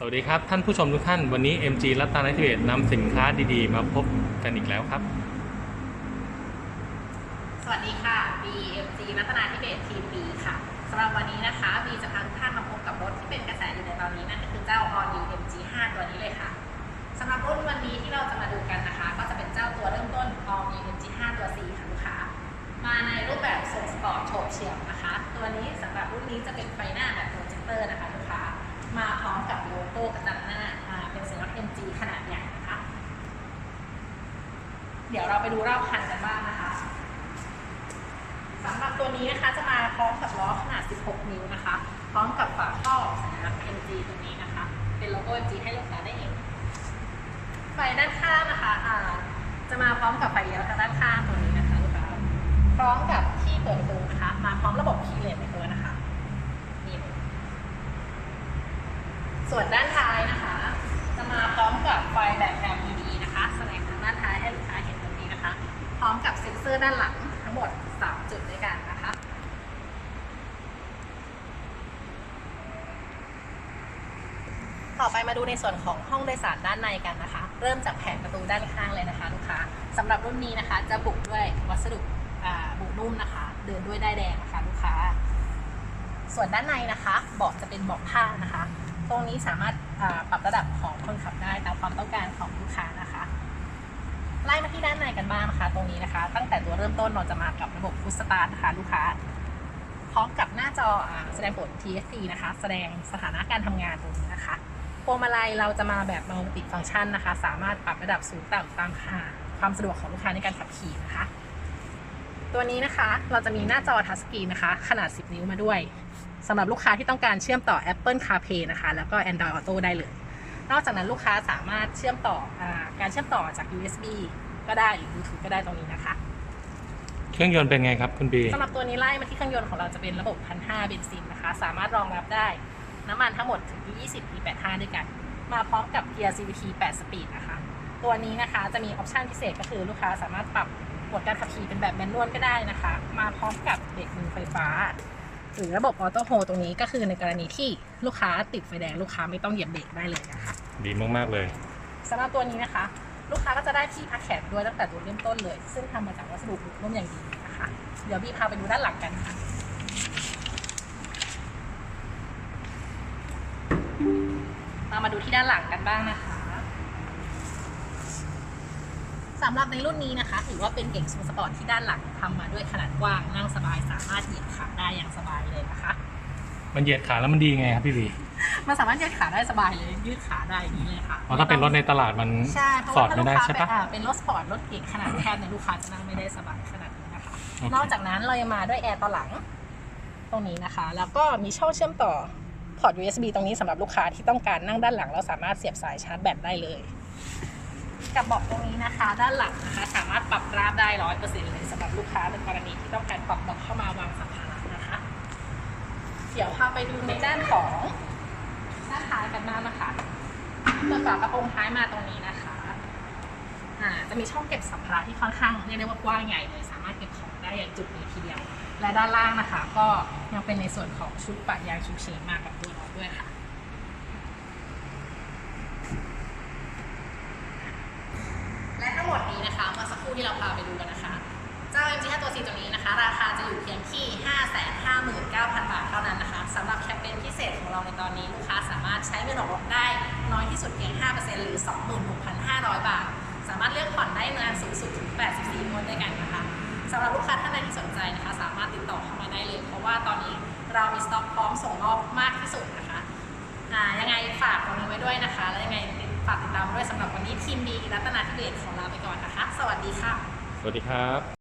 สวัสดีครับ ท่านผู้ชมทุกท่าน วันนี้ MG รัตนาธิเบศนำสินค้าดีๆ มาพบกันอีกแล้วครับ สวัสดีค่ะ BMG รัตนาธิเบศทีม B ค่ะสำหรับวันนี้นะคะ B จะพาทุกท่านมาพบกับรถที่เป็นกระแสอยู่ในตอนนี้นั่นก็คือเจ้า All New MG 5 ตัวนี้เลยค่ะสำหรับรุ่นวันนี้ที่เราจะมาดูกันนะคะ ก็จะเป็นเจ้าตัวเริ่มต้น All New MG 5 ตัว C ค่ะลูกค้ามาในรูปแบบทรงสปอร์ตโฉบเฉี่ยวนะคะ ตัวนี้สำหรับรุ่นนี้จะเป็นไฟหน้าแบบโปรเจคเตอร์นะคะลูกค้า มาพร้อมกับโลโก้ประจำหน้าอ่าเป็นสัญลักษณ์ MG ขนาดใหญ่นะคะ เดี๋ยวเราไปดูรอบคันกันบ้างนะคะสำหรับตัวนี้นะคะจะมาพร้อมกับล้อขนาด 16 นิ้วนะคะ พร้อมกับฝาครอบสัญลักษณ์ MG ตรงนี้นะคะ เป็นโลโก้ MG ให้ลูกค้าได้เห็นไฟด้านข้างนะคะอ่าจะมาพร้อมกับไฟเลี้ยวทางด้านข้างตัวนี้นะคะลูกค้าพร้อมกับที่เปิดประตูนะคะ มาพร้อมระบบคีย์เลสในตัวนะคะ นี่เลย ส่วนด้านท้ายนะคะ จะมาพร้อมกับไฟแบบ LED นะคะแสดงทางด้านท้ายให้ลูกค้าเห็นตรงนี้นะคะ พร้อมกับเซ็นเซอร์ด้านหลังทั้งหมด 3 จุดด้วยกันนะคะต่อไปมาดูในส่วนของห้องโดยสารด้านในกันนะคะ เริ่มจากแผงประตูด้านข้างเลยนะคะลูกค้าสำหรับรุ่นนี้นะคะ จะบุกด้วยวัสดุบุกนุ่มนะคะ เดินด้วยได้แดงนะคะลูกค้า ส่วนด้านในนะคะเบาะจะเป็นเบาะผ้านะคะ ตรงนี้สามารถปรับระดับของคนขับได้ตามความต้องการของลูกค้านะคะไล่มาที่ด้านในกันบ้างนะคะ ตรงนี้นะคะ ตั้งแต่ตัวเริ่มต้นเราจะมากับระบบพุชสตาร์นะคะลูกค้า พร้อมกับหน้าจอแสดงผล TFT นะคะ แสดงสถานะการทำงานตรงนี้นะคะพวงมาลัยเราจะมาแบบมัลติฟัง c t ชันนะคะ สามารถปรับระดับสูงต่ำตามความสะดวกของลูกค้าในการขับขี่นะคะ ตัวนี้นะคะเราจะมีหน้าจอทัชสกรีนนะคะ ขนาด 10 นิ้วมาด้วยสำหรับลูกค้าที่ต้องการเชื่อมต่อ Apple CarPlay นะคะ แล้วก็ Android Auto ได้เลย นอกจากนั้นลูกค้าสามารถเชื่อมต่ออาการเชื่อมต่อจาก USB ก็ได้หรือ Bluetooth ก็ได้ตรงนี้นะคะเครื่องยนต์เป็นไงครับคุณบีสำหรับตัวนี้ไล่มาที่เครื่องยนต์ของเราจะเป็นระบบพันห้าเบนซินนะคะ สามารถรองรับได้น้ำมันทั้งหมดถึงที่20 E85 ด้วยกัน มาพร้อมกับเกียร์ CVT 8 สปีดนะคะ ตัวนี้นะคะจะมีออปชันพิเศษก็คือลูกค้าสามารถปรับโหมดการขับขี่เป็นแบบแมนนวลก็ได้นะคะ มาพร้อมกับเบรกมือไฟฟ้า หรือระบบออโต้โฮตรงนี้ก็คือในกรณีที่ลูกค้าติดไฟแดงลูกค้าไม่ต้องเหยียบเบรกได้เลยนะคะดีมาก ๆ เลยสำหรับตัวนี้นะคะ ลูกค้าก็จะได้ที่พักแขนด้วยตั้งแต่ตัวเริ่มต้นเลย ซึ่งทำมาจากวัสดุบุนุ่มอย่างดีนะคะ เดี๋ยวพี่พาไปดูด้านหลังกันค่ะเรามาดูที่ด้านหลังกันบ้างนะคะ สำหรับในรุ่นนี้นะคะ ถือว่าเป็นเก่งซูสปอร์ตที่ด้านหลังทำมาด้วยขนาดกว้างนั่งสบายสามารถเหยียดขาได้อย่างสบายเลยนะคะ มันเหยียดขาแล้วมันดีไงครับพี่บีมันสามารถยืดขาได้สบายเลยยืดขาได้อย่างนี้เลยค่ะเพราะถ้าเป็นรถในตลาดมันใช่เพราะสอว่าดถ้าไม่ลูกได้ค้าใช่เป็นปะอ่าเป็นรถสปอร์ตรถเก๋งขนาดแคบเนี่ยลูกค้าจะนั่งไม่ได้สบายขนาดนี้นะคะ โอเคนอกจากนั้นเรายังมาด้วยแอร์ตอนหลังตรงนี้นะคะ แล้วก็มีช่องเชื่อมต่อพอร์ต USB ตรงนี้สำหรับลูกค้าที่ต้องการนั่งด้านหลัง เราสามารถเสียบสายชาร์จแบตได้เลย กับบาะตรงนี้นะคะ ด้านหลังนะคะ สามารถปรับราบได้ร้อยเปอร์เซ็นต์เลยสำหรับลูกค้าในกรณีที่ต้องการปรับเบาะเข้ามาวางสัมภาระนะคะ เดี๋ยวพาไปดูในด้านของด้านท้ายกันบ้างนะคะเปิดฝากระโปรงท้ายมาตรงนี้นะคะจะมีช่องเก็บสัมภาระที่ค่อนข้างเรียกได้ว่ากว้างใหญ่เลย สามารถเก็บของได้อย่างจุดนี้ทีเดียว และด้านล่างนะคะ ก็ยังเป็นในส่วนของชุดปะยางชุกเฉินมากับตัวรถด้วยค่ะทั้งหมดนี้นะคะเมื่อสักครู่ที่ เราพาไปดูกันนะคะ เจ้า MG 5 ตัว C ตัวนี้นะคะ ราคาจะอยู่เพียงที่ 559,000 บาทเท่านั้นนะคะสำหรับแคมเปญพิเศษของเราในตอนนี้ลูกค้าสามารถใช้เงินออกรถได้น้อยที่สุดเพียง 5%หรือ 26,500 บาท สามารถเลือกผ่อนได้นานสูงสุดถึง 84งวดด้วยกันนะคะสำหรับลูกค้าท่านใดที่สนใจนะคะ สามารถติดต่อเข้ามาได้เลย เพราะว่าตอนนี้เรามีสต็อกพร้อมส่งมอบมากที่สุดนะคะยังไงฝากตรงนี้ไว้ด้วยนะคะ ด้วยสำหรับวันนี้ทีมดีรัตนาธิเบศของเราไปก่อนนะคะ สวัสดีค่ะ สวัสดีครับ